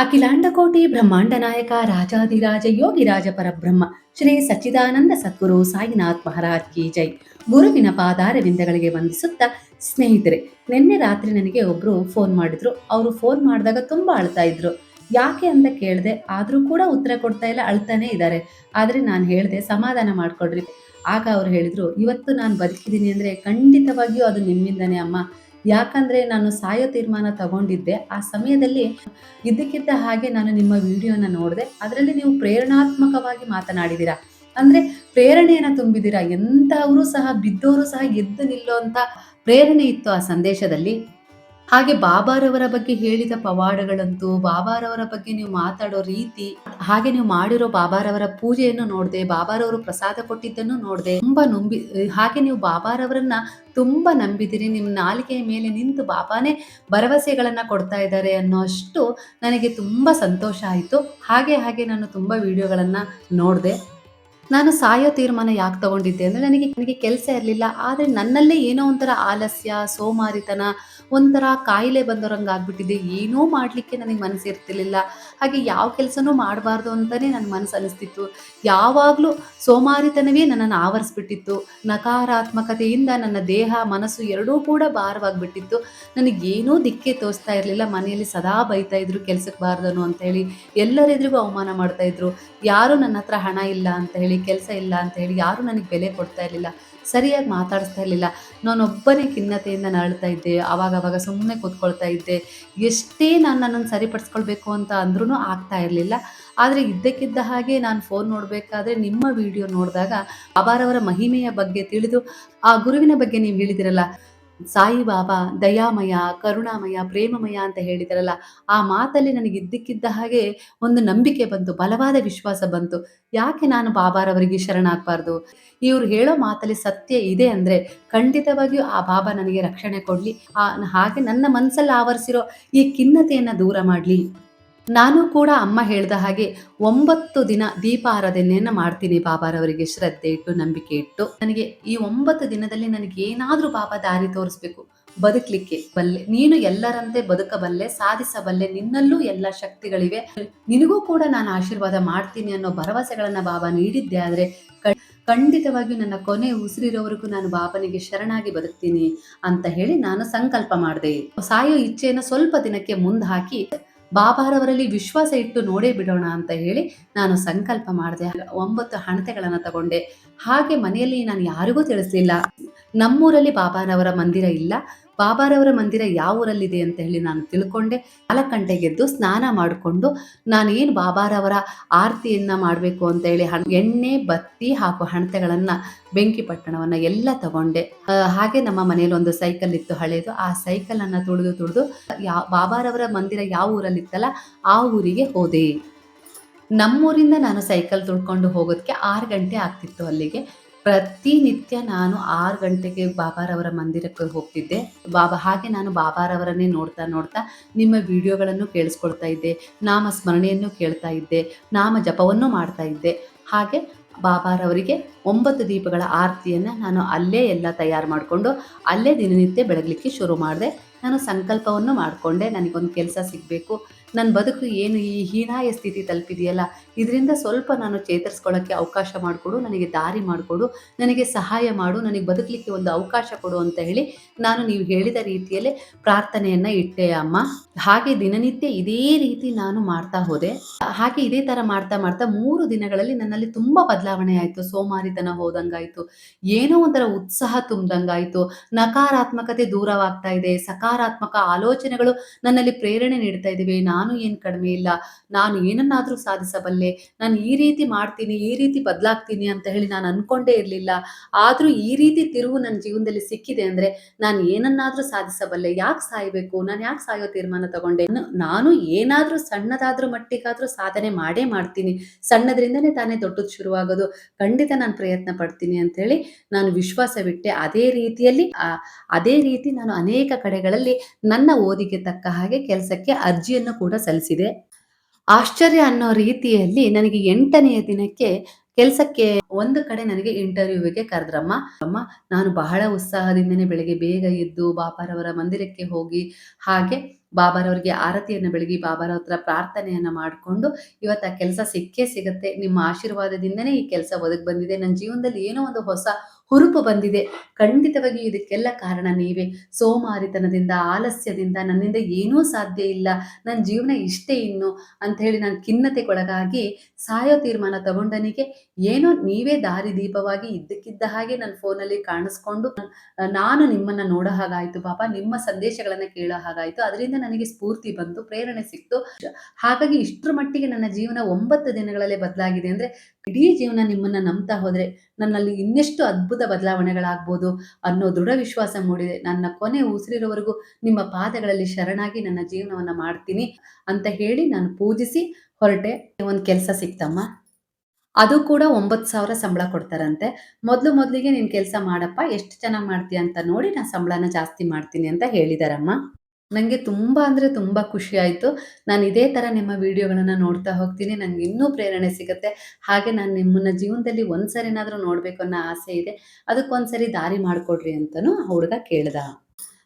ಅಖಿಲಾಂಡಕೋಟಿ ಬ್ರಹ್ಮಾಂಡ ನಾಯಕ, ರಾಜಾಧಿರಾಜ ಯೋಗಿರಾಜ ಪರಬ್ರಹ್ಮ, ಶ್ರೀ ಸಚ್ಚಿದಾನಂದ ಸದ್ಗುರು ಸಾಯಿನಾಥ್ ಮಹಾರಾಜ್ ಕಿ ಜೈ. ಗುರುವಿನ ಪಾದಾರವಿಂದಗಳಿಗೆ ವಂದಿಸುತ್ತಾ ಸ್ನೇಹಿತರೆ, ನಿನ್ನೆ ರಾತ್ರಿ ನನಗೆ ಒಬ್ರು ಫೋನ್ ಮಾಡಿದ್ರು. ಅವರು ಫೋನ್ ಮಾಡಿದಾಗ ತುಂಬಾ ಅಳ್ತಾ ಇದ್ರು. ಯಾಕೆ ಅಂತ ಕೇಳಿದೆ, ಆದ್ರೂ ಕೂಡ ಉತ್ತರ ಕೊಡ್ತಾ ಇಲ್ಲ, ಅಳ್ತಾನೆ ಇದ್ದಾರೆ. ಆದ್ರೆ ನಾನು ಹೇಳಿದೆ, ಸಮಾಧಾನ ಮಾಡ್ಕೊಡ್ರಿ. ಆಗ ಅವ್ರು ಹೇಳಿದ್ರು, ಇವತ್ತು ನಾನು ಬದುಕಿದ್ದೀನಿ ಅಂದ್ರೆ ಖಂಡಿತವಾಗಿಯೂ ಅದು ನಿಮ್ಮಿಂದನೇ ಅಮ್ಮ. ಯಾಕಂದ್ರೆ ನಾನು ಸಾಯೋ ತೀರ್ಮಾನ ತಗೊಂಡಿದ್ದೆ. ಆ ಸಮಯದಲ್ಲಿ ಇದ್ದಕ್ಕಿದ್ದ ಹಾಗೆ ನಾನು ನಿಮ್ಮ ವಿಡಿಯೋನ ನೋಡಿದೆ. ಅದರಲ್ಲಿ ನೀವು ಪ್ರೇರಣಾತ್ಮಕವಾಗಿ ಮಾತನಾಡಿದ್ದೀರಾ ಅಂದ್ರೆ ಪ್ರೇರಣೆಯನ್ನ ತುಂಬಿದ್ದೀರಾ ಎಂಥವರು ಸಹ ಬಿದ್ದವರು ಸಹ ಎದ್ದು ಅಂತ ಪ್ರೇರಣೆ ಇತ್ತು ಆ ಸಂದೇಶದಲ್ಲಿ. ಹಾಗೆ ಬಾಬಾರವರ ಬಗ್ಗೆ ಹೇಳಿದ ಪವಾಡಗಳಂತೂ, ಬಾಬಾರವರ ಬಗ್ಗೆ ನೀವು ಮಾತಾಡೋ ರೀತಿ, ಹಾಗೆ ನೀವು ಮಾಡಿರೋ ಬಾಬಾರವರ ಪೂಜೆಯನ್ನು ನೋಡಿದೆ, ಬಾಬಾರವರು ಪ್ರಸಾದ ಕೊಟ್ಟಿದ್ದನ್ನು ನೋಡಿದೆ, ತುಂಬಾ ನಂಬಿ, ಹಾಗೆ ನೀವು ಬಾಬಾರವರನ್ನ ತುಂಬಾ ನಂಬಿದಿರಿ. ನಿಮ್ಮ ನಾಲಿಗೆಯ ಮೇಲೆ ನಿಂತು ಬಾಬಾನೇ ಭರವಸೆಗಳನ್ನ ಕೊಡ್ತಾ ಇದ್ದಾರೆ ಅನ್ನೋ ಅಷ್ಟು ನನಗೆ ತುಂಬಾ ಸಂತೋಷ ಆಯಿತು. ಹಾಗೆ ಹಾಗೆ ನಾನು ತುಂಬಾ ವಿಡಿಯೋಗಳನ್ನ ನೋಡಿದೆ. ನಾನು ಸಾಯೋ ತೀರ್ಮಾನ ಯಾಕೆ ತಗೊಂಡಿದ್ದೆ ಅಂದರೆ, ನನಗೆ ನನಗೆ ಕೆಲಸ ಇರಲಿಲ್ಲ. ಆದರೆ ನನ್ನಲ್ಲೇ ಏನೋ ಒಂಥರ ಆಲಸ್ಯ, ಸೋಮಾರಿತನ ಒಂಥರ ಕಾಯಿಲೆ ಬಂದವರಂಗೆ ಆಗ್ಬಿಟ್ಟಿದೆ ಏನೂ ಮಾಡಲಿಕ್ಕೆ ನನಗೆ ಮನಸ್ಸು ಇರ್ತಿರ್ಲಿಲ್ಲ ಹಾಗೆ ಯಾವ ಕೆಲಸನೂ ಮಾಡಬಾರ್ದು ಅಂತಲೇ ನನ್ನ ಮನಸ್ಸು ಅನಿಸ್ತಿತ್ತು. ಯಾವಾಗಲೂ ಸೋಮಾರಿತನವೇ ನನ್ನನ್ನು ಆವರಿಸ್ಬಿಟ್ಟಿತ್ತು. ನಕಾರಾತ್ಮಕತೆಯಿಂದ ನನ್ನ ದೇಹ, ಮನಸ್ಸು ಎರಡೂ ಕೂಡ ಭಾರವಾಗಿಬಿಟ್ಟಿತ್ತು. ನನಗೇನೂ ದಿಕ್ಕೆ ತೋರಿಸ್ತಾ ಇರಲಿಲ್ಲ. ಮನೆಯಲ್ಲಿ ಸದಾ ಬೈತಾ ಇದ್ರು ಕೆಲಸಕ್ಕೆ ಬಾರ್ದನು ಅಂತ ಹೇಳಿ ಎಲ್ಲರೆದುರಿಗೂ ಅವಮಾನ ಮಾಡ್ತಾಯಿದ್ರು ಯಾರು ನನ್ನ ಹತ್ರ ಹಣ ಇಲ್ಲ ಅಂತ ಹೇಳಿ ಕೆಲಸ ಇಲ್ಲ ಅಂತ ಹೇಳಿ ಯಾರೂ ನನಗೆ ಬೆಲೆ ಕೊಡ್ತಾ ಇರಲಿಲ್ಲ. ಸರಿಯಾಗಿ ಮಾತಾಡಿಸ್ತಾ ಇರಲಿಲ್ಲ. ನಾನೊಬ್ಬನೇ ಖಿನ್ನತೆಯಿಂದ ನರಳ್ತಾ ಇದ್ದೆ. ಆವಾಗ ಅವಾಗ ಸುಮ್ಮನೆ ಕೂತ್ಕೊಳ್ತಾ ಇದ್ದೆ. ಎಷ್ಟೇ ನಾನು ನನ್ನನ್ನು ಸರಿಪಡಿಸ್ಕೊಳ್ಬೇಕು ಅಂತ ಅಂದ್ರೂ ಆಗ್ತಾ ಇರಲಿಲ್ಲ. ಆದರೆ ಇದ್ದಕ್ಕಿದ್ದ ಹಾಗೆ ನಾನು ಫೋನ್ ನೋಡಬೇಕಾದ್ರೆ ನಿಮ್ಮ ವಿಡಿಯೋ ನೋಡಿದಾಗ ಅವರವರ ಮಹಿಮೆಯ ಬಗ್ಗೆ ತಿಳಿದು, ಆ ಗುರುವಿನ ಬಗ್ಗೆ ನೀವು ಹೇಳಿದಿರಲ್ಲ ಸಾಯಿಬಾಬಾ ದಯಾಮಯ, ಕರುಣಾಮಯ, ಪ್ರೇಮಮಯ ಅಂತ ಹೇಳಿದಾರಲ್ಲ, ಆ ಮಾತಲ್ಲಿ ನನಗೆ ಇದ್ದಕ್ಕಿದ್ದ ಹಾಗೆ ಒಂದು ನಂಬಿಕೆ ಬಂತು, ಬಲವಾದ ವಿಶ್ವಾಸ ಬಂತು. ಯಾಕೆ ನಾನು ಬಾಬಾರವರಿಗೆ ಶರಣಾಗಬಾರ್ದು? ಇವ್ರು ಹೇಳೋ ಮಾತಲ್ಲಿ ಸತ್ಯ ಇದೆ ಅಂದ್ರೆ ಖಂಡಿತವಾಗಿಯೂ ಆ ಬಾಬಾ ನನಗೆ ರಕ್ಷಣೆ ಕೊಡಲಿ. ಆ ಹಾಗೆ ನನ್ನ ಮನಸ್ಸಲ್ಲಿ ಆವರಿಸಿರೋ ಈ ಖಿನ್ನತೆಯನ್ನು ದೂರ ಮಾಡಲಿ. ನಾನು ಕೂಡ ಅಮ್ಮ ಹೇಳಿದ ಹಾಗೆ ಒಂಬತ್ತು ದಿನ ದೀಪಾರಾಧನೆಯನ್ನ ಮಾಡ್ತೀನಿ ಬಾಬಾರವರಿಗೆ ಶ್ರದ್ಧೆ ಇಟ್ಟು, ನಂಬಿಕೆ ಇಟ್ಟು. ನನಗೆ ಈ ಒಂಬತ್ತು ದಿನದಲ್ಲಿ ನನಗೆ ಏನಾದರೂ ಬಾಬಾ ದಾರಿ ತೋರಿಸ್ಬೇಕು. ಬದುಕಲಿಕ್ಕೆ ಬಲ್ಲೆ, ನೀನು ಎಲ್ಲರಂತೆ ಬದುಕಬಲ್ಲೆ, ಸಾಧಿಸಬಲ್ಲೆ, ನಿನ್ನಲ್ಲೂ ಎಲ್ಲ ಶಕ್ತಿಗಳಿವೆ. ನಿನಗೂ ಕೂಡ ನಾನು ಆಶೀರ್ವಾದ ಮಾಡ್ತೀನಿ ಅನ್ನೋ ಭರವಸೆಗಳನ್ನ ಬಾಬಾ ನೀಡಿದ್ದೆ ಆದ್ರೆ ಖಂಡಿತವಾಗಿಯೂ ನನ್ನ ಕೊನೆ ಉಸಿರಿರೋವರೆಗೂ ನಾನು ಬಾಬನಿಗೆ ಶರಣಾಗಿ ಬದುಕ್ತೀನಿ ಅಂತ ಹೇಳಿ ನಾನು ಸಂಕಲ್ಪ ಮಾಡಿದೆ. ಸಾಯೋ ಇಚ್ಛೆಯನ್ನು ಸ್ವಲ್ಪ ದಿನಕ್ಕೆ ಮುಂದೆ ಹಾಕಿ ಬಾಬಾರವರಲ್ಲಿ ವಿಶ್ವಾಸ ಇಟ್ಟು ನೋಡೇ ಬಿಡೋಣ ಅಂತ ಹೇಳಿ ನಾನು ಸಂಕಲ್ಪ ಮಾಡಿದೆ. ಒಂಬತ್ತು ಹಣತೆಗಳನ್ನು ತಗೊಂಡೆ. ಹಾಗೆ ಮನೆಯಲ್ಲಿ ನಾನು ಯಾರಿಗೂ ತಿಳಿಸಲಿಲ್ಲ. ನಮ್ಮೂರಲ್ಲಿ ಬಾಬಾರವರ ಮಂದಿರ ಇಲ್ಲ. ಬಾಬಾರವರ ಮಂದಿರ ಯಾವ ಊರಲ್ಲಿದೆ ಅಂತ ಹೇಳಿ ನಾನು ತಿಳ್ಕೊಂಡೆ. ನಾಲ್ಕು ಗಂಟೆಗೆದ್ದು ಸ್ನಾನ ಮಾಡಿಕೊಂಡು ನಾನೇನು ಬಾಬಾರವರ ಆರತಿಯನ್ನ ಮಾಡಬೇಕು ಅಂತ ಹೇಳಿ ಎಣ್ಣೆ, ಬತ್ತಿ ಹಾಗೂ ಹಣತೆಗಳನ್ನು ಬೆಂಕಿ ಪಟ್ಟಣವನ್ನು ಎಲ್ಲ ತಗೊಂಡೆ. ಹಾಗೆ ನಮ್ಮ ಮನೆಯಲ್ಲಿ ಒಂದು ಸೈಕಲ್ ಇತ್ತು ಹಳೆಯದು ಆ ಸೈಕಲನ್ನು ತುಳಿದು ತುಳಿದು ಯಾವ ಬಾಬಾರವರ ಮಂದಿರ ಯಾವ ಊರಲ್ಲಿತ್ತಲ್ಲ ಆ ಊರಿಗೆ ಹೋದೆ. ನಮ್ಮೂರಿಂದ ನಾನು ಸೈಕಲ್ ತುಳ್ಕೊಂಡು ಹೋಗೋದಕ್ಕೆ ಆರು ಗಂಟೆ ಆಗ್ತಿತ್ತು ಅಲ್ಲಿಗೆ. ಪ್ರತಿನಿತ್ಯ ನಾನು ಆರು ಗಂಟೆಗೆ ಬಾಬಾರವರ ಮಂದಿರಕ್ಕೆ ಹೋಗ್ತಿದ್ದೆ. ಬಾಬಾ, ಹಾಗೆ ನಾನು ಬಾಬಾರವರನ್ನೇ ನೋಡ್ತಾ ನೋಡ್ತಾ ನಿಮ್ಮ ವಿಡಿಯೋಗಳನ್ನು ಕೇಳಿಸ್ಕೊಳ್ತಾ ಇದ್ದೆ, ನಾಮ ಸ್ಮರಣೆಯನ್ನು ಕೇಳ್ತಾ ಇದ್ದೆ, ನಾಮ ಜಪವನ್ನು ಮಾಡ್ತಾ ಇದ್ದೆ. ಹಾಗೆ ಬಾಬಾರವರಿಗೆ ಒಂಬತ್ತು ದೀಪಗಳ ಆರತಿಯನ್ನು ನಾನು ಅಲ್ಲೇ ಎಲ್ಲ ತಯಾರು ಮಾಡಿಕೊಂಡು ಅಲ್ಲೇ ದಿನನಿತ್ಯ ಬೆಳಗಲಿಕ್ಕೆ ಶುರು ಮಾಡಿದೆ. ನಾನು ಸಂಕಲ್ಪವನ್ನು ಮಾಡಿಕೊಂಡೆ, ನನಗೊಂದು ಕೆಲಸ ಸಿಗಬೇಕು. ನನ್ನ ಬದುಕು ಏನು ಈ ಹೀನಾಯ ಸ್ಥಿತಿ ತಲುಪಿದೆಯಲ್ಲ, ಇದರಿಂದ ಸ್ವಲ್ಪ ನಾನು ಚೇತರಿಸ್ಕೊಳ್ಳೋಕ್ಕೆ ಅವಕಾಶ ಮಾಡಿಕೊಡು, ನನಗೆ ದಾರಿ ಮಾಡಿಕೊಡು, ನನಗೆ ಸಹಾಯ ಮಾಡು, ನನಗೆ ಬದುಕಲಿಕ್ಕೆ ಒಂದು ಅವಕಾಶ ಕೊಡು ಅಂತ ಹೇಳಿ ನಾನು ನೀವು ಹೇಳಿದ ರೀತಿಯಲ್ಲೇ ಪ್ರಾರ್ಥನೆಯನ್ನು ಇಟ್ಟೆ ಅಮ್ಮ. ಹಾಗೆ ದಿನನಿತ್ಯ ಇದೇ ರೀತಿ ನಾನು ಮಾಡ್ತಾ ಹೋದೆ. ಹಾಗೆ ಇದೇ ಥರ ಮಾಡ್ತಾ ಮಾಡ್ತಾ ಮೂರು ದಿನಗಳಲ್ಲಿ ನನ್ನಲ್ಲಿ ತುಂಬ ಬದಲಾವಣೆ ಆಯಿತು. ಸೋಮಾರಿತನ ಹೋದಂಗಾಯಿತು, ಏನೋ ಒಂಥರ ಉತ್ಸಾಹ ತುಂಬ್ದಂಗಾಯಿತು. ನಕಾರಾತ್ಮಕತೆ ದೂರವಾಗ್ತಾ ಇದೆ. ಸಕಾರಾತ್ಮಕ ಆಲೋಚನೆಗಳು ನನ್ನಲ್ಲಿ ಪ್ರೇರಣೆ ನೀಡ್ತಾ ಇದ್ದೀವಿ ನಾನು ಏನು ಕಡಿಮೆ ಇಲ್ಲ. ನಾನು ಏನನ್ನಾದರೂ ಸಾಧಿಸಬಲ್ಲೆ. ನಾನು ಈ ರೀತಿ ಮಾಡ್ತೀನಿ, ಈ ರೀತಿ ಬದಲಾಗ್ತೀನಿ ಅಂತ ಹೇಳಿ ನಾನು ಅನ್ಕೊಂಡೇ ಇರಲಿಲ್ಲ. ಆದರೂ ಈ ರೀತಿ ತಿರುವು ನನ್ನ ಜೀವನದಲ್ಲಿ ಸಿಕ್ಕಿದೆ ಅಂದರೆ ನಾನು ಏನನ್ನಾದರೂ ಸಾಧಿಸಬಲ್ಲೆ. ಯಾಕೆ ಸಾಯಬೇಕು? ನಾನು ಯಾಕೆ ಸಾಯೋ ತೀರ್ಮಾನ ತಗೊಂಡೆ? ನಾನು- ಏನಾದರೂ ಸಣ್ಣದಾದ್ರೂ ಮಟ್ಟಿಗಾದರೂ ಸಾಧನೆ ಮಾಡೇ ಮಾಡ್ತೀನಿ. ಸಣ್ಣದ್ರಿಂದನೇ ತಾನೇ ದೊಡ್ಡದು ಶುರುವಾಗೋದು. ಖಂಡಿತ ನಾನು ಪ್ರಯತ್ನ ಪಡ್ತೀನಿ ಅಂತ ಹೇಳಿ ನಾನು ವಿಶ್ವಾಸ ಬಿಟ್ಟೆ ಅದೇ ರೀತಿಯಲ್ಲಿ ಅದೇ ರೀತಿ ನಾನು ಅನೇಕ ಕಡೆಗಳಲ್ಲಿ ನನ್ನ ಓದಿಗೆ ತಕ್ಕ ಹಾಗೆ ಕೆಲಸಕ್ಕೆ ಅರ್ಜಿಯನ್ನು ಕೂಡ ಸಲ್ಲಿಸಿದೆ. ಆಶ್ಚರ್ಯ ಅನ್ನೋ ರೀತಿಯಲ್ಲಿ ನನಗೆ ಎಂಟನೆಯ ದಿನಕ್ಕೆ ಕೆಲಸಕ್ಕೆ ಒಂದು ಕಡೆ ನನಗೆ ಇಂಟರ್ವ್ಯೂವಿಗೆ ಕರೆದ್ರಮ್ಮ, ಅಮ್ಮ, ನಾನು ಬಹಳ ಉತ್ಸಾಹದಿಂದನೇ ಬೆಳಿಗ್ಗೆ ಬೇಗ ಎದ್ದು ಬಾಬಾರವರ ಮಂದಿರಕ್ಕೆ ಹೋಗಿ ಹಾಗೆ ಬಾಬಾರವರಿಗೆ ಆರತಿಯನ್ನು ಬೆಳಗಿ ಬಾಬಾರ ಹತ್ರ ಪ್ರಾರ್ಥನೆಯನ್ನ ಮಾಡಿಕೊಂಡು ಇವತ್ತು ಆ ಕೆಲಸ ಸಿಕ್ಕೇ ಸಿಗುತ್ತೆ. ನಿಮ್ಮ ಆಶೀರ್ವಾದದಿಂದನೇ ಈ ಕೆಲಸ ಒದಗಿ ಬಂದಿದೆ. ನನ್ನ ಜೀವನದಲ್ಲಿ ಏನೋ ಒಂದು ಹೊಸ ಹುರುಪು ಬಂದಿದೆ. ಖಂಡಿತವಾಗಿಯೂ ಇದಕ್ಕೆಲ್ಲ ಕಾರಣ ನೀವೇ. ಸೋಮಾರಿತನದಿಂದ, ಆಲಸ್ಯದಿಂದ ನನ್ನಿಂದ ಏನೂ ಸಾಧ್ಯ ಇಲ್ಲ. ನನ್ನ ಜೀವನ ಇಷ್ಟೇ ಇನ್ನು ಅಂತ ಹೇಳಿ ನಾನು ಖಿನ್ನತೆಗೊಳಗಾಗಿ ಸಾಯೋ ತೀರ್ಮಾನ ತಗೊಂಡನಿಗೆ ಏನೋ ನೀವೇ ದಾರಿ ದೀಪವಾಗಿ ಇದ್ದಕ್ಕಿದ್ದ ಹಾಗೆ ನನ್ನ ಫೋನಲ್ಲಿ ಕಾಣಿಸ್ಕೊಂಡು ನಾನು ನಿಮ್ಮನ್ನ ನೋಡೋ ಹಾಗಾಯ್ತು ಪಾಪ. ನಿಮ್ಮ ಸಂದೇಶಗಳನ್ನ ಕೇಳೋ ಹಾಗಾಯ್ತು. ಅದರಿಂದ ನನಗೆ ಸ್ಫೂರ್ತಿ ಬಂತು ಪ್ರೇರಣೆ ಸಿಕ್ತು. ಹಾಗಾಗಿ ಇಷ್ಟರ ಮಟ್ಟಿಗೆ ನನ್ನ ಜೀವನ ಒಂಬತ್ತು ದಿನಗಳಲ್ಲೇ ಬದಲಾಗಿದೆ. ಅಂದ್ರೆ ಇಡೀ ಜೀವನ ನಿಮ್ಮನ್ನ ನಂಬ್ತಾ ಹೋದ್ರೆ ನನ್ನಲ್ಲಿ ಇನ್ನೆಷ್ಟು ಅದ್ಭುತ ಬದಲಾವಣೆಗಳಾಗ್ಬೋದು ಅನ್ನೋ ದೃಢ ವಿಶ್ವಾಸ ಮೂಡಿದೆ. ನನ್ನ ಕೊನೆ ಉಸಿರಿರೋವರೆಗೂ ನಿಮ್ಮ ಪಾದಗಳಲ್ಲಿ ಶರಣಾಗಿ ನನ್ನ ಜೀವನವನ್ನ ಮಾಡ್ತೀನಿ ಅಂತ ಹೇಳಿ ನಾನು ಪೂಜಿಸಿ ಹೊರಟೆ. ಒಂದು ಕೆಲಸ ಸಿಕ್ತಮ್ಮ. ಅದು ಕೂಡ ಒಂಬತ್ತು ಸಾವಿರ ಸಂಬಳ ಕೊಡ್ತಾರಂತೆ. ಮೊದಲು ಮೊದಲಿಗೆ ನೀನು ಕೆಲಸ ಮಾಡಪ್ಪ, ಎಷ್ಟು ಚೆನ್ನಾಗಿ ಮಾಡ್ತೀಯ ಅಂತ ನೋಡಿ ನಾನು ಸಂಬಳನ ಜಾಸ್ತಿ ಮಾಡ್ತೀನಿ ಅಂತ ಹೇಳಿದಾರಮ್ಮ. ನನಗೆ ತುಂಬ ಅಂದರೆ ತುಂಬ ಖುಷಿ ಆಯಿತು. ನಾನು ಇದೇ ಥರ ನಿಮ್ಮ ವಿಡಿಯೋಗಳನ್ನು ನೋಡ್ತಾ ಹೋಗ್ತೀನಿ. ನನಗೆ ಇನ್ನೂ ಪ್ರೇರಣೆ ಸಿಗುತ್ತೆ. ಹಾಗೆ ನಾನು ನಿಮ್ಮನ್ನ ಜೀವನದಲ್ಲಿ ಒಂದ್ಸರಿನಾದರೂ ನೋಡಬೇಕು ಅನ್ನೋ ಆಸೆ ಇದೆ. ಅದಕ್ಕೊಂದ್ಸರಿ ದಾರಿ ಮಾಡಿಕೊಡ್ರಿ ಅಂತಲೂ ಹುಡುಗ ಕೇಳ್ದ.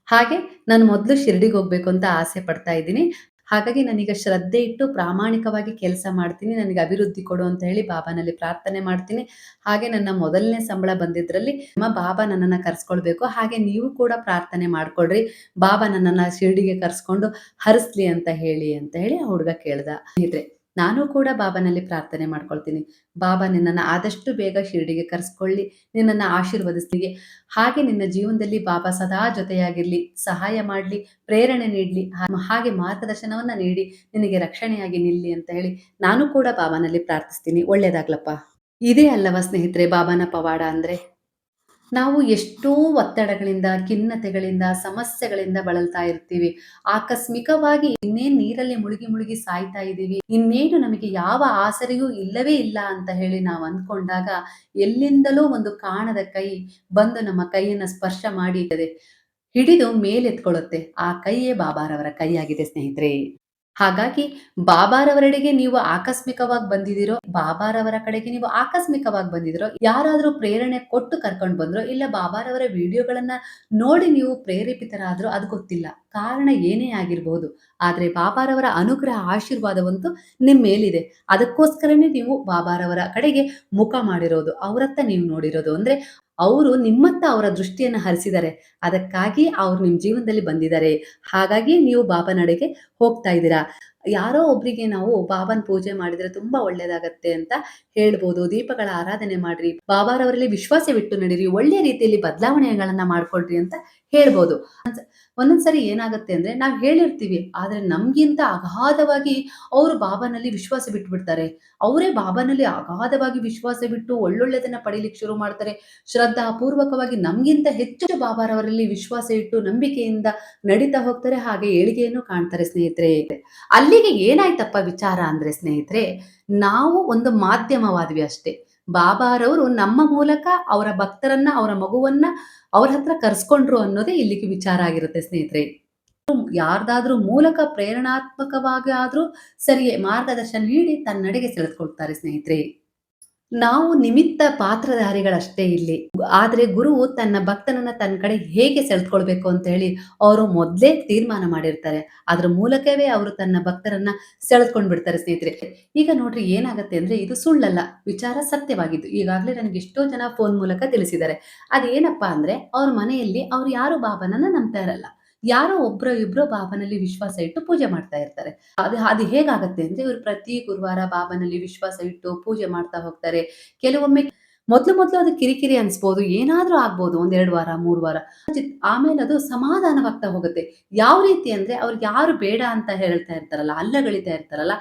ಹಾಗೆ ನಾನು ಮೊದಲು ಶಿರ್ಡಿಗೆ ಹೋಗ್ಬೇಕು ಅಂತ ಆಸೆ ಪಡ್ತಾ ಇದ್ದೀನಿ. ಹಾಗಾಗಿ ನನಗೆ ಶ್ರದ್ಧೆ ಇಟ್ಟು ಪ್ರಾಮಾಣಿಕವಾಗಿ ಕೆಲಸ ಮಾಡ್ತೀನಿ, ನನಗೆ ಅಭಿವೃದ್ಧಿ ಕೊಡು ಅಂತ ಹೇಳಿ ಬಾಬಾನಲ್ಲಿ ಪ್ರಾರ್ಥನೆ ಮಾಡ್ತೀನಿ. ಹಾಗೆ ನನ್ನ ಮೊದಲನೇ ಸಂಬಳ ಬಂದಿದ್ರಲ್ಲಿ ನಮ್ಮ ಬಾಬಾ ನನ್ನನ್ನು ಕರ್ಸ್ಕೊಳ್ಬೇಕು. ಹಾಗೆ ನೀವು ಕೂಡ ಪ್ರಾರ್ಥನೆ ಮಾಡ್ಕೊಳ್ರಿ. ಬಾಬಾ ನನ್ನನ್ನು ಶಿರ್ಡಿಗೆ ಕರ್ಸ್ಕೊಂಡು ಹರಿಸ್ಲಿ ಅಂತ ಹೇಳಿ ಅಂತ ಹೇಳಿ ಆ ಹುಡುಗ ಕೇಳ್ದ. ಸ್ನೇಹಿತರೆ ನಾನು ಕೂಡ ಬಾಬಾನಲ್ಲಿ ಪ್ರಾರ್ಥನೆ ಮಾಡ್ಕೊಳ್ತೀನಿ. ಬಾಬಾ, ನಿನ್ನನ್ನು ಆದಷ್ಟು ಬೇಗ ಶಿರಡಿಗೆ ಕರೆಸ್ಕೊಳ್ಳಿ. ನಿನ್ನನ್ನು ಆಶೀರ್ವದಿಸ್ಲಿ ಹಾಗೆ ನಿನ್ನ ಜೀವನದಲ್ಲಿ ಬಾಬಾ ಸದಾ ಜೊತೆಯಾಗಿರಲಿ, ಸಹಾಯ ಮಾಡಲಿ, ಪ್ರೇರಣೆ ನೀಡಲಿ ಹಾಗೆ ಮಾರ್ಗದರ್ಶನವನ್ನ ನೀಡಿ, ನಿನಗೆ ರಕ್ಷಣೆಯಾಗಿ ನಿಲ್ಲಿ ಅಂತ ಹೇಳಿ ನಾನು ಕೂಡ ಬಾಬಾನಲ್ಲಿ ಪ್ರಾರ್ಥಿಸ್ತೀನಿ. ಒಳ್ಳೇದಾಗ್ಲಪ್ಪ. ಇದೇ ಅಲ್ಲವ ಸ್ನೇಹಿತರೆ, ಬಾಬಾನ ಪವಾಡ ಅಂದ್ರೆ. ನಾವು ಎಷ್ಟೋ ಒತ್ತಡಗಳಿಂದ, ಖಿನ್ನತೆಗಳಿಂದ, ಸಮಸ್ಯೆಗಳಿಂದ ಬಳಲ್ತಾ ಇರ್ತೀವಿ. ಆಕಸ್ಮಿಕವಾಗಿ ಇನ್ನೇನ್ ನೀರಲ್ಲಿ ಮುಳುಗಿ ಮುಳುಗಿ ಸಾಯ್ತಾ ಇದ್ದೀವಿ ಇನ್ನೇನು ನಮಗೆ ಯಾವ ಆಸರೆಯೂ ಇಲ್ಲವೇ ಇಲ್ಲ ಅಂತ ಹೇಳಿ ನಾವು ಅಂದ್ಕೊಂಡಾಗ ಎಲ್ಲಿಂದಲೂ ಒಂದು ಕಾಣದ ಕೈ ಬಂದು ನಮ್ಮ ಕೈಯನ್ನ ಸ್ಪರ್ಶ ಮಾಡಿ ಹಿಡಿದು ಮೇಲೆತ್ಕೊಳ್ಳುತ್ತೆ ಆ ಕೈಯೇ ಬಾಬಾರವರ ಕೈಯಾಗಿದೆ ಸ್ನೇಹಿತರೆ. ಹಾಗಾಗಿ ಬಾಬಾರವರೆಡೆಗೆ ನೀವು ಆಕಸ್ಮಿಕವಾಗಿ ಬಂದಿದ್ದೀರೋ, ಬಾಬಾರವರ ಕಡೆಗೆ ನೀವು ಆಕಸ್ಮಿಕವಾಗಿ ಬಂದಿದ್ರೋ ಯಾರಾದರೂ ಪ್ರೇರಣೆ ಕೊಟ್ಟು ಕರ್ಕೊಂಡು ಬಂದ್ರೋ, ಇಲ್ಲ ಬಾಬಾರವರ ವಿಡಿಯೋಗಳನ್ನ ನೋಡಿ ನೀವು ಪ್ರೇರೇಪಿತರಾದರೂ ಅದು ಗೊತ್ತಿಲ್ಲ. ಕಾರಣ ಏನೇ ಆಗಿರಬಹುದು ಆದ್ರೆ ಬಾಬಾರವರ ಅನುಗ್ರಹ ಆಶೀರ್ವಾದವಂತೂ ನಿಮ್ಮ ಮೇಲಿದೆ. ಅದಕ್ಕೋಸ್ಕರನೇ ನೀವು ಬಾಬಾರವರ ಕಡೆಗೆ ಮುಖ ಮಾಡಿರೋದು, ಅವರತ್ತ ನೀವು ನೋಡಿರೋದು. ಅಂದ್ರೆ ಅವರು ನಿಮ್ಮತ್ತ ಅವರ ದೃಷ್ಟಿಯನ್ನು ಹರಿಸಿದ್ದಾರೆ. ಅದಕ್ಕಾಗಿ ಅವ್ರು ನಿಮ್ಮ ಜೀವನದಲ್ಲಿ ಬಂದಿದ್ದಾರೆ. ಹಾಗಾಗಿ ನೀವು ಬಾಬನಡೆಗೆ ಹೋಗ್ತಾ ಇದ್ದೀರಾ. ಯಾರೋ ಒಬ್ಬರಿಗೆ ನಾವು ಬಾಬನ್ ಪೂಜೆ ಮಾಡಿದ್ರೆ ತುಂಬಾ ಒಳ್ಳೇದಾಗತ್ತೆ ಅಂತ ಹೇಳ್ಬೋದು, ದೀಪಗಳ ಆರಾಧನೆ ಮಾಡ್ರಿ. ಬಾಬಾರವರಲ್ಲಿ ವಿಶ್ವಾಸವಿಟ್ಟು ನಡೀರಿ, ಒಳ್ಳೆ ರೀತಿಯಲ್ಲಿ ಬದಲಾವಣೆಗಳನ್ನ ಮಾಡ್ಕೊಳ್ರಿ ಅಂತ ಹೇಳ್ಬೋದು. ಒಂದೊಂದ್ಸರಿ ಏನಾಗುತ್ತೆ ಅಂದ್ರೆ ನಾವು ಹೇಳಿರ್ತೀವಿ, ಆದ್ರೆ ನಮ್ಗಿಂತ ಅಗಾಧವಾಗಿ ಅವರು ಬಾಬಾನಲ್ಲಿ ವಿಶ್ವಾಸ ಬಿಟ್ಟು ಬಿಡ್ತಾರೆ ಅವರೇ ಬಾಬಾನಲ್ಲಿ ಅಗಾಧವಾಗಿ ವಿಶ್ವಾಸ ಬಿಟ್ಟು ಒಳ್ಳೊಳ್ಳೆದನ್ನ ಪಡೀಲಿಕ್ಕೆ ಶುರು ಮಾಡ್ತಾರೆ. ಶ್ರದ್ಧಾ ಪೂರ್ವಕವಾಗಿ ನಮ್ಗಿಂತ ಹೆಚ್ಚು ಬಾಬಾರವರಲ್ಲಿ ವಿಶ್ವಾಸ ಇಟ್ಟು ನಂಬಿಕೆಯಿಂದ ನಡೀತಾ ಹೋಗ್ತಾರೆ, ಹಾಗೆ ಏಳಿಗೆಯನ್ನು ಕಾಣ್ತಾರೆ ಸ್ನೇಹಿತರೆ. ಅಲ್ಲಿಗೆ ಏನಾಯ್ತಪ್ಪ ವಿಚಾರ ಅಂದ್ರೆ ಸ್ನೇಹಿತರೆ, ನಾವು ಒಂದು ಮಾಧ್ಯಮವಾದ್ವಿ ಅಷ್ಟೇ. ಬಾಬಾರವರು ನಮ್ಮ ಮೂಲಕ ಅವರ ಭಕ್ತರನ್ನ, ಅವರ ಮಗುವನ್ನ ಅವ್ರ ಹತ್ರ ಕರ್ಸ್ಕೊಂಡ್ರು ಅನ್ನೋದೇ ಇಲ್ಲಿಗೆ ವಿಚಾರ ಆಗಿರುತ್ತೆ ಸ್ನೇಹಿತರೆ. ಯಾರ್ದಾದ್ರೂ ಮೂಲಕ ಪ್ರೇರಣಾತ್ಮಕವಾಗಿ ಆದ್ರೂ ಸರಿಯೇ ಮಾರ್ಗದರ್ಶನ ನೀಡಿ ತನ್ನಡೆಗೆ ಸೆಳೆದುಕೊಳ್ತಾರೆ ಸ್ನೇಹಿತರೆ. ನಾವು ನಿಮಿತ್ತ ಪಾತ್ರಧಾರಿಗಳಷ್ಟೇ ಇಲ್ಲಿ. ಆದ್ರೆ ಗುರು ತನ್ನ ಭಕ್ತನನ್ನ ತನ್ನ ಕಡೆ ಹೇಗೆ ಸೆಳೆದುಕೊಳ್ಬೇಕು ಅಂತ ಹೇಳಿ ಅವರು ಮೊದಲೇ ತೀರ್ಮಾನ ಮಾಡಿರ್ತಾರೆ. ಅದ್ರ ಮೂಲಕವೇ ಅವರು ತನ್ನ ಭಕ್ತರನ್ನ ಸೆಳೆದುಕೊಂಡು ಬಿಡ್ತಾರೆ ಸ್ನೇಹಿತರೆ. ಈಗ ನೋಡ್ರಿ ಏನಾಗುತ್ತೆ ಅಂದ್ರೆ ಇದು ಸುಳ್ಳಲ್ಲ, ವಿಚಾರ ಸತ್ಯವಾಗಿದ್ದು. ಈಗಾಗಲೇ ನನಗೆ ಎಷ್ಟೋ ಜನ ಫೋನ್ ಮೂಲಕ ತಿಳಿಸಿದ್ದಾರೆ. ಅದೇನಪ್ಪಾ ಅಂದ್ರೆ ಅವ್ರ ಮನೆಯಲ್ಲಿ ಅವ್ರು ಯಾರು ಬಾಬನನ್ನ ನಂಬ್ತಾ ಇರಲ್ಲ. ಯಾರೋ ಒಬ್ರ ಇಬ್ರೋ ಬಾಬನಲ್ಲಿ ವಿಶ್ವಾಸ ಇಟ್ಟು ಪೂಜೆ ಮಾಡ್ತಾ ಇರ್ತಾರೆ. ಅದು ಅದು ಹೇಗಾಗತ್ತೆ ಅಂದ್ರೆ ಇವರು ಪ್ರತಿ ಗುರುವಾರ ಬಾಬನಲ್ಲಿ ವಿಶ್ವಾಸ ಇಟ್ಟು ಪೂಜೆ ಮಾಡ್ತಾ ಹೋಗ್ತಾರೆ. ಕೆಲವೊಮ್ಮೆ ಮೊದಲು ಮೊದಲು ಅದು ಕಿರಿಕಿರಿ ಅನ್ಸ್ಬೋದು, ಏನಾದ್ರೂ ಆಗ್ಬೋದು, ಒಂದೆರಡು ವಾರ, ಮೂರು ವಾರ. ಆಮೇಲೆ ಅದು ಸಮಾಧಾನವಾಗ್ತಾ ಹೋಗುತ್ತೆ. ಯಾವ ರೀತಿ ಅಂದ್ರೆ ಅವ್ರಿಗೆ ಯಾರು ಬೇಡ ಅಂತ ಹೇಳ್ತಾ ಇರ್ತಾರಲ್ಲ, ಅಲ್ಲಗಳಿತಾ ಇರ್ತಾರಲ್ಲ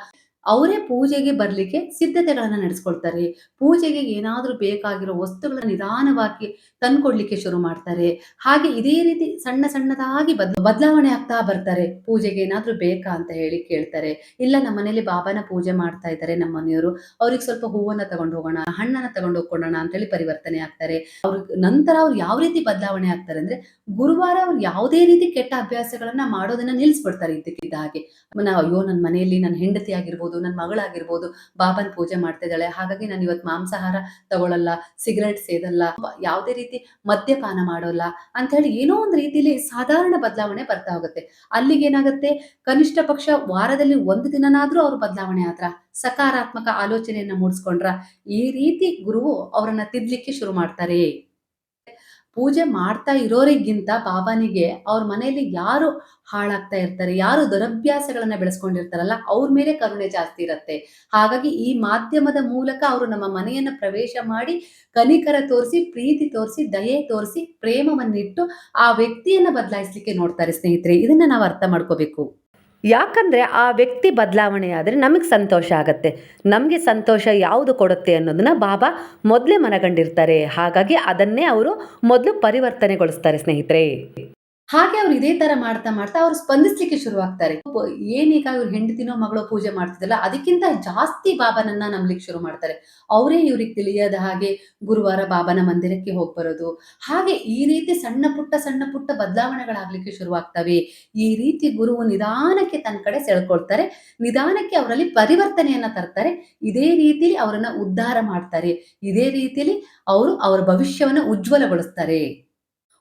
ಅವರೇ ಪೂಜೆಗೆ ಬರ್ಲಿಕ್ಕೆ ಸಿದ್ಧತೆಗಳನ್ನ ನಡೆಸ್ಕೊಳ್ತಾರೆ. ಪೂಜೆಗೆ ಏನಾದರೂ ಬೇಕಾಗಿರೋ ವಸ್ತುಗಳನ್ನ ನಿಧಾನವಾಗಿ ತಂದ್ಕೊಡ್ಲಿಕ್ಕೆ ಶುರು ಮಾಡ್ತಾರೆ. ಹಾಗೆ ಇದೇ ರೀತಿ ಸಣ್ಣ ಸಣ್ಣದಾಗಿ ಬದ್, ಬದಲಾವಣೆ ಆಗ್ತಾ ಬರ್ತಾರೆ. ಪೂಜೆಗೆ ಏನಾದರೂ ಬೇಕಾ ಅಂತ ಹೇಳಿ ಕೇಳ್ತಾರೆ. ಇಲ್ಲ, ನಮ್ಮ ಮನೇಲಿ ಬಾಬಾನ ಪೂಜೆ ಮಾಡ್ತಾ ಇದ್ದಾರೆ ನಮ್ಮ ಮನೆಯವರು. ಅವ್ರಿಗೆ ಸ್ವಲ್ಪ ಹೂವನ್ನ ತಗೊಂಡು ಹೋಗೋಣ, ಹಣ್ಣನ್ನ ತಗೊಂಡು ಹೋಗೋಣ ಅಂತ ಹೇಳಿ ಪರಿವರ್ತನೆ ಆಗ್ತಾರೆ. ಅವ್ರ ನಂತರ ಅವ್ರು ಯಾವ ರೀತಿ ಬದಲಾವಣೆ ಆಗ್ತಾರೆ ಅಂದ್ರೆ ಗುರುವಾರ ಅವ್ರು ಯಾವುದೇ ರೀತಿ ಕೆಟ್ಟ ಅಭ್ಯಾಸಗಳನ್ನ ಮಾಡೋದನ್ನ ನಿಲ್ಲಿಸ್ಬಿಡ್ತಾರೆ ಇದ್ದಕ್ಕಿದ್ದ ಹಾಗೆ ನಾವು ಅಯ್ಯೋ ನನ್ನ ಮನೆಯಲ್ಲಿ ನನ್ನ ಹೆಂಡತಿ ಆಗಿರ್ಬೋದು. ಆಗಿರ್ಬೋದು ನನ್ನ ಮಗಳಾಗಿರ್ಬೋದು, ಬಾಬನ್ ಪೂಜೆ ಮಾಡ್ತಾ ಇದ್ದಾಳೆ. ಹಾಗಾಗಿ ನಾನು ಇವತ್ತು ಮಾಂಸಾಹಾರ ತಗೊಳ್ಳಲ್ಲ ಸಿಗರೆಟ್ ಸೇದಲ್ಲ, ಯಾವುದೇ ರೀತಿ ಮದ್ಯಪಾನ ಮಾಡೋಲ್ಲ ಅಂತ ಹೇಳಿ ಏನೋ ಒಂದು ರೀತಿಯಲ್ಲಿ ಸಾಧಾರಣ ಬದಲಾವಣೆ ಬರ್ತಾ ಹೋಗುತ್ತೆ. ಅಲ್ಲಿಗೆ ಏನಾಗುತ್ತೆ? ಕನಿಷ್ಠ ಪಕ್ಷ ವಾರದಲ್ಲಿ ಒಂದು ದಿನನಾದ್ರೂ ಅವ್ರ ಬದಲಾವಣೆ ಆದ್ರ, ಸಕಾರಾತ್ಮಕ ಆಲೋಚನೆಯನ್ನ ಮೂಡಿಸ್ಕೊಂಡ್ರ, ಈ ರೀತಿ ಗುರುವು ಅವರನ್ನ ತಿದ್ಲಿಕ್ಕೆ ಶುರು ಮಾಡ್ತಾರೆ. ಪೂಜೆ ಮಾಡ್ತಾ ಇರೋರಿಗಿಂತ ಬಾಬಾನಿಗೆ ಅವ್ರ ಮನೆಯಲ್ಲಿ ಯಾರು ಹಾಳಾಗ್ತಾ ಇರ್ತಾರೆ, ಯಾರು ದುರಭ್ಯಾಸಗಳನ್ನ ಬೆಳೆಸ್ಕೊಂಡಿರ್ತಾರಲ್ಲ, ಅವ್ರ ಮೇಲೆ ಕರುಣೆ ಜಾಸ್ತಿ ಇರುತ್ತೆ. ಹಾಗಾಗಿ ಈ ಮಾಧ್ಯಮದ ಮೂಲಕ ಅವರು ನಮ್ಮ ಮನೆಯನ್ನ ಪ್ರವೇಶ ಮಾಡಿ ಕನಿಕರ ತೋರಿಸಿ, ಪ್ರೀತಿ ತೋರಿಸಿ, ದಯೆ ತೋರಿಸಿ, ಪ್ರೇಮವನ್ನಿಟ್ಟು ಆ ವ್ಯಕ್ತಿಯನ್ನ ಬದಲಾಯಿಸ್ಲಿಕ್ಕೆ ನೋಡ್ತಾರೆ ಸ್ನೇಹಿತರೆ. ಇದನ್ನ ನಾವು ಅರ್ಥ ಮಾಡ್ಕೋಬೇಕು. ಯಾಕಂದರೆ ಆ ವ್ಯಕ್ತಿ ಬದಲಾವಣೆ ಆದರೆ ನಮಗೆ ಸಂತೋಷ ಆಗುತ್ತೆ. ನಮಗೆ ಸಂತೋಷ ಯಾವುದು ಕೊಡುತ್ತೆ ಅನ್ನೋದನ್ನ ಬಾಬಾ ಮೊದಲೇ ಮನಗಂಡಿರ್ತಾರೆ. ಹಾಗಾಗಿ ಅದನ್ನೇ ಅವರು ಮೊದಲು ಪರಿವರ್ತನೆಗೊಳಿಸ್ತಾರೆ ಸ್ನೇಹಿತರೆ. ಹಾಗೆ ಅವ್ರು ಇದೇ ತರ ಮಾಡ್ತಾ ಮಾಡ್ತಾ ಅವ್ರು ಸ್ಪಂದಿಸ್ಲಿಕ್ಕೆ ಶುರುವಾಗ್ತಾರೆ. ಏನೀಗ ಅವ್ರು ಹೆಂಡತಿನೋ ಮಗಳೋ ಪೂಜೆ ಮಾಡ್ತಿದ್ದಲ್ಲ, ಅದಕ್ಕಿಂತ ಜಾಸ್ತಿ ಬಾಬನನ್ನ ನಂಬಲಿಕ್ಕೆ ಶುರು ಮಾಡ್ತಾರೆ. ಅವರೇ ಇವ್ರಿಗೆ ತಿಳಿಯದ ಹಾಗೆ ಗುರುವಾರ ಬಾಬನ ಮಂದಿರಕ್ಕೆ ಹೋಗಿ ಬರೋದು ಹಾಗೆ ಈ ರೀತಿ ಸಣ್ಣ ಪುಟ್ಟ ಸಣ್ಣ ಪುಟ್ಟ ಬದಲಾವಣೆಗಳಾಗ್ಲಿಕ್ಕೆ ಶುರುವಾಗ್ತವೆ. ಈ ರೀತಿ ಗುರು ನಿಧಾನಕ್ಕೆ ತನ್ನ ಕಡೆ ಸೆಳ್ಕೊಳ್ತಾರೆ. ನಿಧಾನಕ್ಕೆ ಅವರಲ್ಲಿ ಪರಿವರ್ತನೆಯನ್ನ ತರ್ತಾರೆ. ಇದೇ ರೀತಿಲಿ ಅವರನ್ನ ಉದ್ಧಾರ ಮಾಡ್ತಾರೆ. ಇದೇ ರೀತಿಲಿ ಅವರು ಅವರ ಭವಿಷ್ಯವನ್ನ ಉಜ್ವಲಗೊಳಿಸ್ತಾರೆ.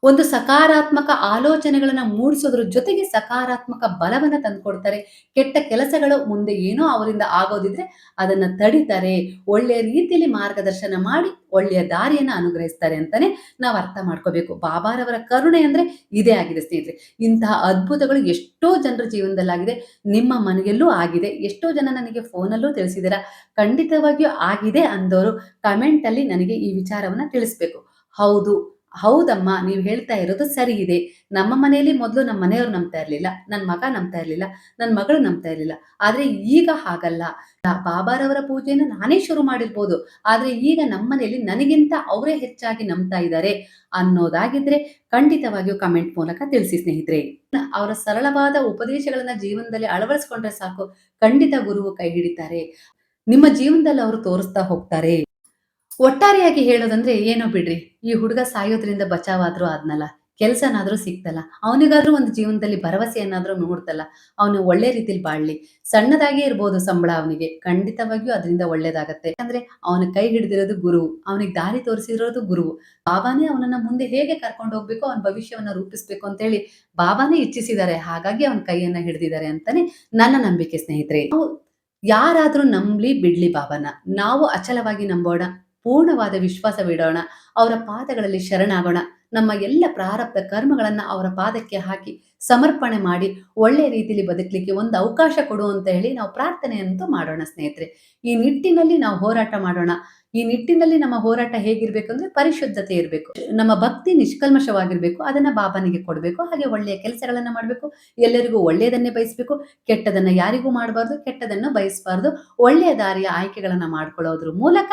ಒಂದು ಸಕಾರಾತ್ಮಕ ಆಲೋಚನೆಗಳನ್ನ ಮೂಡಿಸೋದ್ರ ಜೊತೆಗೆ ಸಕಾರಾತ್ಮಕ ಬಲವನ್ನ ತಂದುಕೊಡ್ತಾರೆ. ಕೆಟ್ಟ ಕೆಲಸಗಳು ಮುಂದೆ ಏನೋ ಅವರಿಂದ ಆಗೋದಿದ್ರೆ ಅದನ್ನ ತಡಿತಾರೆ. ಒಳ್ಳೆಯ ರೀತಿಯಲ್ಲಿ ಮಾರ್ಗದರ್ಶನ ಮಾಡಿ ಒಳ್ಳೆಯ ದಾರಿಯನ್ನ ಅನುಗ್ರಹಿಸ್ತಾರೆ ಅಂತಾನೆ ನಾವು ಅರ್ಥ ಮಾಡ್ಕೋಬೇಕು. ಬಾಬಾರವರ ಕರುಣೆ ಅಂದ್ರೆ ಇದೇ ಆಗಿದೆ ಸ್ನೇಹಿತರೆ. ಇಂತಹ ಅದ್ಭುತಗಳು ಎಷ್ಟೋ ಜನರ ಜೀವನದಲ್ಲಾಗಿದೆ. ನಿಮ್ಮ ಮನೆಯಲ್ಲೂ ಆಗಿದೆ. ಎಷ್ಟೋ ಜನ ನನಗೆ ಫೋನಲ್ಲೂ ತಿಳಿಸಿದ್ದೀರಾ ಖಂಡಿತವಾಗಿಯೂ ಆಗಿದೆ ಅಂದವರು ಕಮೆಂಟ್ ಅಲ್ಲಿ ನನಗೆ ಈ ವಿಚಾರವನ್ನ ತಿಳಿಸ್ಬೇಕು. ಹೌದು ಹೌದಮ್ಮ, ನೀವು ಹೇಳ್ತಾ ಇರೋದು ಸರಿ ಇದೆ. ನಮ್ಮ ಮನೆಯಲ್ಲಿ ಮೊದಲು ನಮ್ಮ ಮನೆಯವ್ರು ನಂಬ್ತಾ ಇರ್ಲಿಲ್ಲ ನನ್ನ ಮಗ ನಂಬ್ತಾ ಇರ್ಲಿಲ್ಲ ನನ್ನ ಮಗಳು ನಂಬ್ತಾ ಇರ್ಲಿಲ್ಲ. ಆದ್ರೆ ಈಗ ಹಾಗಲ್ಲ. ಬಾಬಾರವರ ಪೂಜೆಯನ್ನು ನಾನೇ ಶುರು ಮಾಡಿರ್ಬೋದು. ಆದ್ರೆ ಈಗ ನಮ್ಮ ಮನೆಯಲ್ಲಿ ನನಗಿಂತ ಅವರೇ ಹೆಚ್ಚಾಗಿ ನಂಬ್ತಾ ಇದ್ದಾರೆ ಅನ್ನೋದಾಗಿದ್ರೆ ಖಂಡಿತವಾಗಿಯೂ ಕಮೆಂಟ್ ಮೂಲಕ ತಿಳಿಸಿ ಸ್ನೇಹಿತರೆ. ಅವರ ಸರಳವಾದ ಉಪದೇಶಗಳನ್ನ ಜೀವನದಲ್ಲಿ ಅಳವಡಿಸ್ಕೊಂಡ್ರೆ ಸಾಕು. ಖಂಡಿತ ಗುರುವು ಕೈ ಹಿಡಿತಾರೆ. ನಿಮ್ಮ ಜೀವನದಲ್ಲಿ ಅವರು ತೋರಿಸ್ತಾ ಹೋಗ್ತಾರೆ. ಒಟ್ಟಾರೆಯಾಗಿ ಹೇಳೋದಂದ್ರೆ ಏನೋ ಬಿಡ್ರಿ, ಈ ಹುಡುಗ ಸಾಯೋದ್ರಿಂದ ಬಚಾವಾದ್ರೂ ಆದ್ನಲ್ಲ, ಕೆಲ್ಸನಾದ್ರೂ ಸಿಕ್ತಲ್ಲ ಅವನಿಗಾದ್ರೂ ಒಂದು ಜೀವನದಲ್ಲಿ ಭರವಸೆಯನ್ನಾದ್ರೂ ನೋಡ್ತಲ್ಲ ಅವನು ಒಳ್ಳೆ ರೀತಿಲಿ ಬಾಳ್ಲಿ, ಸಣ್ಣದಾಗೇ ಇರ್ಬೋದು ಸಂಬಳ ಅವನಿಗೆ, ಖಂಡಿತವಾಗಿಯೂ ಅದರಿಂದ ಒಳ್ಳೇದಾಗತ್ತೆ. ಯಾಕಂದ್ರೆ ಅವನ ಕೈ ಹಿಡಿದಿರೋದು ಗುರು, ಅವನಿಗೆ ದಾರಿ ತೋರಿಸಿರೋದು ಗುರು, ಬಾಬಾನೇ ಅವನನ್ನ ಮುಂದೆ ಹೇಗೆ ಕರ್ಕೊಂಡು ಹೋಗ್ಬೇಕು ಅವನ ಭವಿಷ್ಯವನ್ನ ರೂಪಿಸ್ಬೇಕು ಅಂತ ಹೇಳಿ ಬಾಬಾನೇ ಇಚ್ಛಿಸಿದ್ದಾರೆ, ಹಾಗಾಗಿ ಅವನ ಕೈಯನ್ನ ಹಿಡಿದಿದ್ದಾರೆ ಅಂತಾನೆ ನನ್ನ ನಂಬಿಕೆ ಸ್ನೇಹಿತರೆ. ಯಾರಾದ್ರೂ ನಂಬ್ಲಿ ಬಿಡ್ಲಿ ಬಾಬಾನ, ನಾವು ಅಚಲವಾಗಿ ನಂಬೋಣ. ಪೂರ್ಣವಾದ ವಿಶ್ವಾಸವಿಡೋಣ ಅವರ ಪಾದಗಳಲ್ಲಿ ಶರಣಾಗೋಣ. ನಮ್ಮ ಎಲ್ಲ ಪ್ರಾರಬ್ಧ ಕರ್ಮಗಳನ್ನ ಅವರ ಪಾದಕ್ಕೆ ಹಾಕಿ ಸಮರ್ಪಣೆ ಮಾಡಿ ಒಳ್ಳೆಯ ರೀತಿಯಲ್ಲಿ ಬದುಕಲಿಕ್ಕೆ ಒಂದು ಅವಕಾಶ ಕೊಡು ಅಂತ ಹೇಳಿ ನಾವು ಪ್ರಾರ್ಥನೆಯಂತೂ ಮಾಡೋಣ ಸ್ನೇಹಿತರೆ. ಈ ನಿಟ್ಟಿನಲ್ಲಿ ನಾವು ಹೋರಾಟ ಮಾಡೋಣ. ಈ ನಿಟ್ಟಿನಲ್ಲಿ ನಮ್ಮ ಹೋರಾಟ ಹೇಗಿರ್ಬೇಕಂದ್ರೆ ಪರಿಶುದ್ಧತೆ ಇರಬೇಕು. ನಮ್ಮ ಭಕ್ತಿ ನಿಷ್ಕಲ್ಮಶವಾಗಿರ್ಬೇಕು, ಅದನ್ನ ಬಾಬನಿಗೆ ಕೊಡಬೇಕು, ಹಾಗೆ ಒಳ್ಳೆಯ ಕೆಲಸಗಳನ್ನ ಮಾಡಬೇಕು, ಎಲ್ಲರಿಗೂ ಒಳ್ಳೆಯದನ್ನೇ ಬಯಸಬೇಕು, ಕೆಟ್ಟದನ್ನ ಯಾರಿಗೂ ಮಾಡಬಾರ್ದು, ಕೆಟ್ಟದನ್ನು ಬಯಸಬಾರ್ದು, ಒಳ್ಳೆಯ ದಾರಿಯ ಆಯ್ಕೆಗಳನ್ನ ಮಾಡ್ಕೊಳ್ಳೋದ್ರ ಮೂಲಕ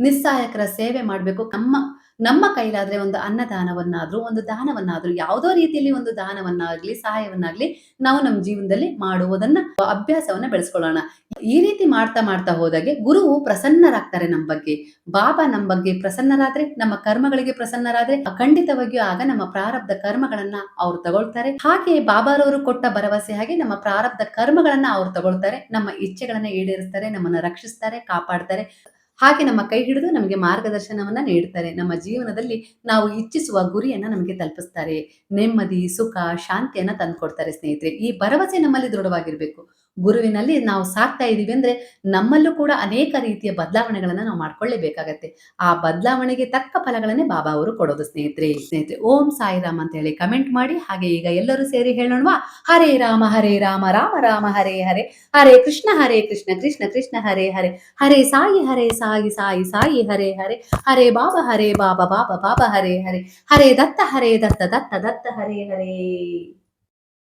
ನಿಸ್ಸಹಾಯಕರ ಸೇವೆ ಮಾಡಬೇಕು. ನಮ್ಮ ನಮ್ಮ ಕೈಲಾದ್ರೆ ಒಂದು ಅನ್ನದಾನವನ್ನಾದ್ರೂ, ಒಂದು ದಾನವನ್ನಾದ್ರೂ, ಯಾವುದೋ ರೀತಿಯಲ್ಲಿ ಒಂದು ದಾನವನ್ನಾಗ್ಲಿ, ಸಹಾಯವನ್ನಾಗ್ಲಿ ನಾವು ನಮ್ಮ ಜೀವನದಲ್ಲಿ ಮಾಡುವುದನ್ನ ಅಭ್ಯಾಸವನ್ನ ಬೆಳೆಸ್ಕೊಳ್ಳೋಣ. ಈ ರೀತಿ ಮಾಡ್ತಾ ಮಾಡ್ತಾ ಹೋದಾಗೆ ಗುರುವು ಪ್ರಸನ್ನರಾಗ್ತಾರೆ ನಮ್ಮ ಬಗ್ಗೆ. ಬಾಬಾ ನಮ್ಮ ಬಗ್ಗೆ ಪ್ರಸನ್ನರಾದ್ರೆ, ನಮ್ಮ ಕರ್ಮಗಳಿಗೆ ಪ್ರಸನ್ನರಾದ್ರೆ, ಖಂಡಿತವಾಗಿಯೂ ಆಗ ನಮ್ಮ ಪ್ರಾರಬ್ಧ ಕರ್ಮಗಳನ್ನ ಅವ್ರು ತಗೊಳ್ತಾರೆ. ಹಾಗೆ ಬಾಬಾರವರು ಕೊಟ್ಟ ಭರವಸೆ ಹಾಗೆ ನಮ್ಮ ಪ್ರಾರಬ್ಧ ಕರ್ಮಗಳನ್ನ ಅವ್ರು ತಗೊಳ್ತಾರೆ. ನಮ್ಮ ಇಚ್ಛೆಗಳನ್ನ ಈಡೇರಿಸ್ತಾರೆ, ನಮ್ಮನ್ನ ರಕ್ಷಿಸ್ತಾರೆ, ಕಾಪಾಡ್ತಾರೆ. ಹಾಗೆ ನಮ್ಮ ಕೈ ಹಿಡಿದು ನಮಗೆ ಮಾರ್ಗದರ್ಶನವನ್ನ ನೀಡ್ತಾರೆ. ನಮ್ಮ ಜೀವನದಲ್ಲಿ ನಾವು ಇಚ್ಛಿಸುವ ಗುರಿಯನ್ನ ನಮಗೆ ತಲುಪಿಸ್ತಾರೆ. ನೆಮ್ಮದಿ, ಸುಖ, ಶಾಂತಿಯನ್ನ ತಂದ್ಕೊಡ್ತಾರೆ ಸ್ನೇಹಿತರೆ. ಈ ಭರವಸೆ ನಮ್ಮಲ್ಲಿ ದೃಢವಾಗಿರ್ಬೇಕು. ಗುರುವಿನಲ್ಲಿ ನಾವು ಸಾಕ್ತಾ ಇದ್ದೀವಿ ಅಂದ್ರೆ ನಮ್ಮಲ್ಲೂ ಕೂಡ ಅನೇಕ ರೀತಿಯ ಬದಲಾವಣೆಗಳನ್ನ ನಾವು ಮಾಡ್ಕೊಳ್ಳೇಬೇಕಾಗತ್ತೆ. ಆ ಬದಲಾವಣೆಗೆ ತಕ್ಕ ಫಲಗಳನ್ನೇ ಬಾಬಾ ಅವರು ಕೊಡೋದು ಸ್ನೇಹಿತರೆ ಸ್ನೇಹಿತರೆ. ಓಂ ಸಾಯಿ ರಾಮ್ ಅಂತ ಹೇಳಿ ಕಮೆಂಟ್ ಮಾಡಿ, ಹಾಗೆ ಈಗ ಎಲ್ಲರೂ ಸೇರಿ ಹೇಳೋಣವಾ? ಹರೇ ರಾಮ ಹರೇ ರಾಮ ರಾಮ ರಾಮ, ಹರೇ ಹರೇ. ಹರೇ ಕೃಷ್ಣ ಹರೇ ಕೃಷ್ಣ ಕೃಷ್ಣ ಕೃಷ್ಣ, ಹರೇ ಹರೇ. ಹರೇ ಸಾಯಿ ಹರೇ ಸಾಯಿ ಸಾಯಿ ಸಾಯಿ, ಹರೇ ಹರೇ. ಹರೇ ಬಾಬಾ ಹರೇ ಬಾಬಾ ಬಾಬಾ ಬಾಬಾ, ಹರೇ ಹರೇ. ಹರೇ ದತ್ತ ಹರೇ ದತ್ತ ದತ್ತ ದತ್ತ, ಹರೇ ಹರೇ.